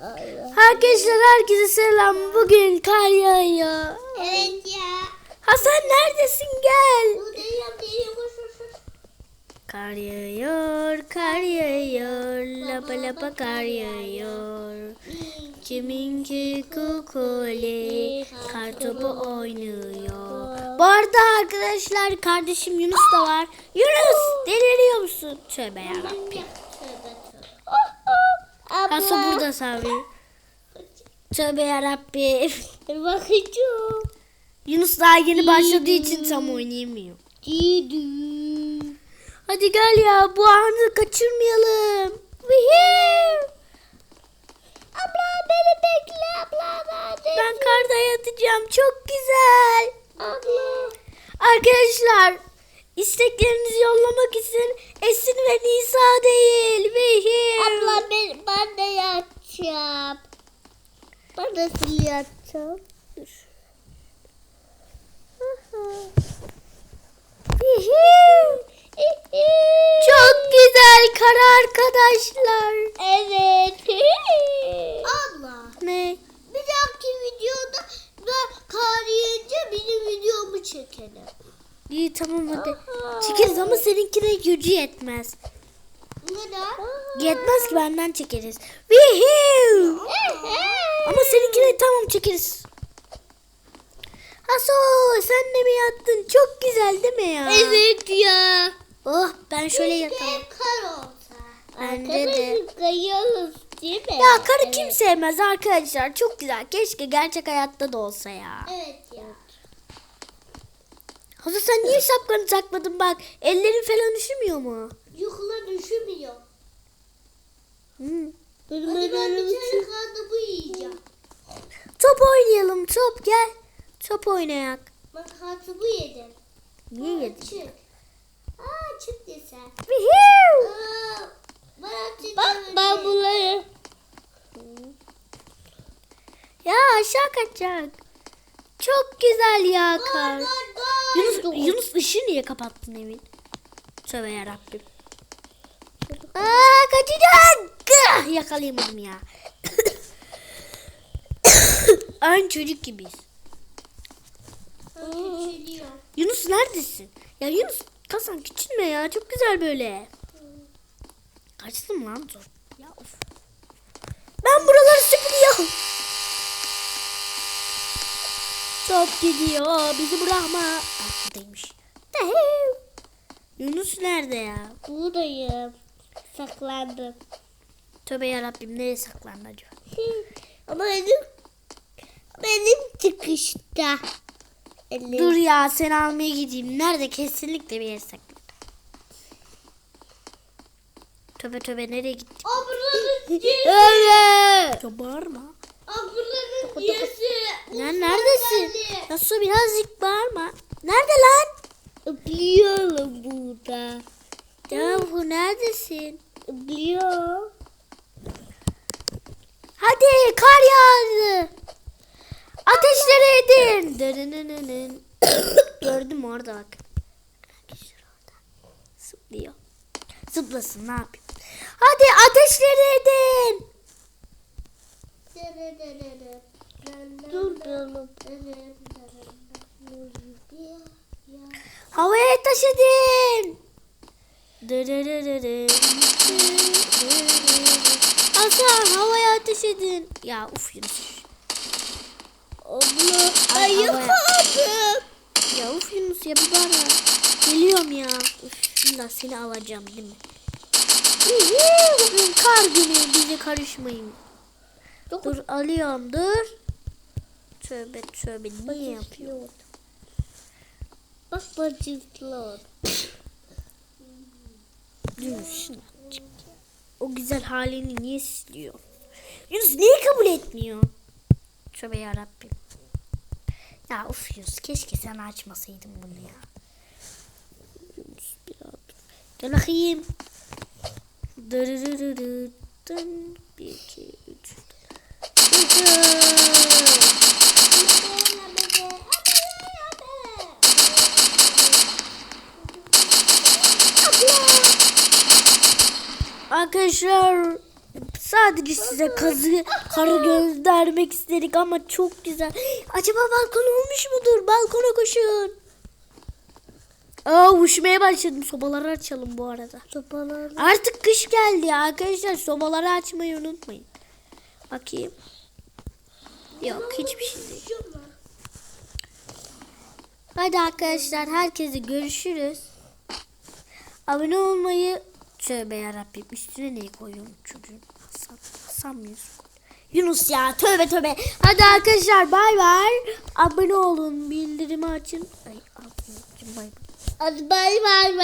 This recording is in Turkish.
Arkadaşlar herkese selam. Bugün kar yağıyor. Evet ya. Hasan neredesin gel. Buradayım benim Kar yağıyor, kar yağıyor, lapa lapa kar yağıyor. Kiminki kukuli, kar topu oynuyor. Bu arada arkadaşlar kardeşim Yunus da var. Yunus deliriyor musun? Tövbe yarabbim. Hasan burada Sabri. Tövbe yarabbim. Bakacağım. Yunus daha yeni başladığı için tam oynayamıyor. Hadi gel ya bu anı kaçırmayalım. Abla beni bekle abla. Ben, Ben karda yatacağım. Çok güzel. Abla. Arkadaşlar isteklerinizi yollamak için Esin ve Nisa değil. Wihoo! Abla ben, ben de yatacağım. Ben nasıl yatacağım? Wihoo! Çok güzel kar arkadaşlar. Evet. Abla. Ne? Bir dahaki videoda da kar yiyince benim videomu çekelim. İyi tamam hadi. Çekeriz ama seninkine gücü yetmez. Neden? Yetmez ki benden çekeriz. Wihoo! Ama seninkine tamam çekeriz. Haso sen de mi yattın? Çok güzel değil mi ya? Evet ya. Oh ben şöyle yatalım. Kar olsa. Bence de. Kayıyoruz değil mi? Ya karı kim sevmez arkadaşlar? Çok güzel. Keşke gerçek hayatta da olsa ya. Evet Haso sen niye şapkanı takmadın bak? Ellerin falan üşümüyor mu? Yukarı düşmüyor. Hmm. Hadi ben bir tane karnımı yiyeceğim. Top oynayalım top gel. Top oynayak. Ben karnımı yedim. Niye Aa, yedin? Çık. Aa çık desen. Wihoo! Aa, ben Bak ben bunları. Ya aşağı kaçacak. Çok güzel ya kar. Yunus, Yunus ışığı niye kapattın evin? Tövbe yarabbim. Aa kaçacak. Gah, Yakalayamadım ya. Aynı çocuk gibiyiz. Yunus neredesin? Ya Yunus kasan küçülme ya. Çok güzel böyle. Kaçtım lan dur. Ya of. Ben buraları süpürüyorum. Çok gidiyor. Bizi bırakma. Ah, buradaymış. Yunus nerede ya? Buradayım. Saklandım. Tövbe yarabbim nereye saklandı acaba? Ama benim benim çıkışta. Elim. Dur ya seni almaya gideyim. Nerede? Kesinlikle bir yere saklan. Tövbe tövbe nereye gitti? Ablanın Evet. Ya bağırma. Ablanın yesi. Ya neredesin? Ya su birazcık bağırma. Nerede lan? Biliyorum burada. Ya bu neredesin? Biliyorum. Hadi kar yağdı. Ateşleri edin. Mü orada bak. Arkadaşlar orada. Zıplıyor. Zıplasın ne yapayım. Hadi ateşleri edin. Havaya ateş edin. Hasan havaya ateş edin. Ya uf Yunus. Abla Ay, aldım. Ya uf Yunus ya bir bağırma. Geliyorum ya. Uf illa seni alacağım değil mi? Bugün kar günü bize karışmayın. Dur alıyorum dur. Tövbe tövbe niye yapıyor? Bak bacıklar. Yunus. O güzel halini niye siliyor? Yunus niye kabul etmiyor? Tövbe yarabbim. Ya uf Yunus keşke sen açmasaydın bunu ya. Yunus biraz. Gel bakayım. Dırırırırı. Dın. Bir, iki, üç. Arkadaşlar Sadece size kazı karı göndermek istedik ama çok güzel. Acaba balkon olmuş mudur? Balkona koşun. Aa uçmaya başladım. Sobaları açalım bu arada. Sopaları. Artık kış geldi arkadaşlar. Sobaları açmayı unutmayın. Bakayım. Yok hiçbir şey değil. Hadi arkadaşlar herkese görüşürüz. Abone olmayı tövbe yarabbim üstüne neyi koyuyorum çocuğun? Hasan, Hasan mı? Yunus ya tövbe tövbe. Hadi arkadaşlar bay bay. Abone olun bildirimi açın. Ay abone olun bay bay. Hadi bay bay.